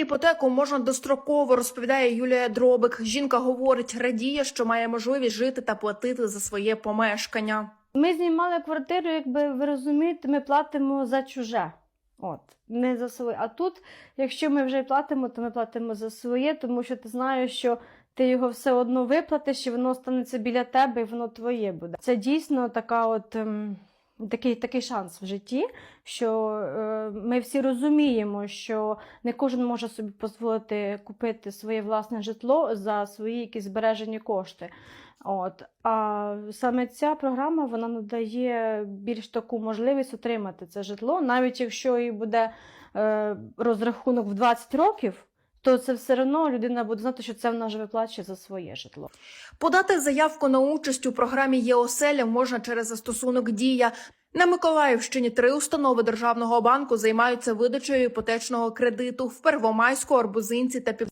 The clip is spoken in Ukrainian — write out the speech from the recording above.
Іпотеку можна достроково, розповідає Юлія Дробик. Жінка говорить, радіє, що має можливість жити та платити за своє помешкання. Ми знімали квартиру, якби ви розумієте, ми платимо за чуже. От, не за своє. А тут, якщо ми вже платимо, то ми платимо за своє, тому що ти знаєш, що ти його все одно виплатиш, і воно станеться біля тебе, і воно твоє буде. Це дійсно така от. ем, Такий, такий шанс в житті, що е, ми всі розуміємо, що не кожен може собі дозволити купити своє власне житло за свої якісь збережені кошти. От. А саме ця програма вона надає більш таку можливість отримати це житло, навіть якщо і буде е, розрахунок в 20 років, то це все одно людина буде знати, що це вона вже виплачує за своє житло. Подати заявку на участь у програмі ЄОСЕЛЯ можна через застосунок Дія. На Миколаївщині три установи державного банку займаються видачею іпотечного кредиту в Первомайську, Арбузинці та Пів.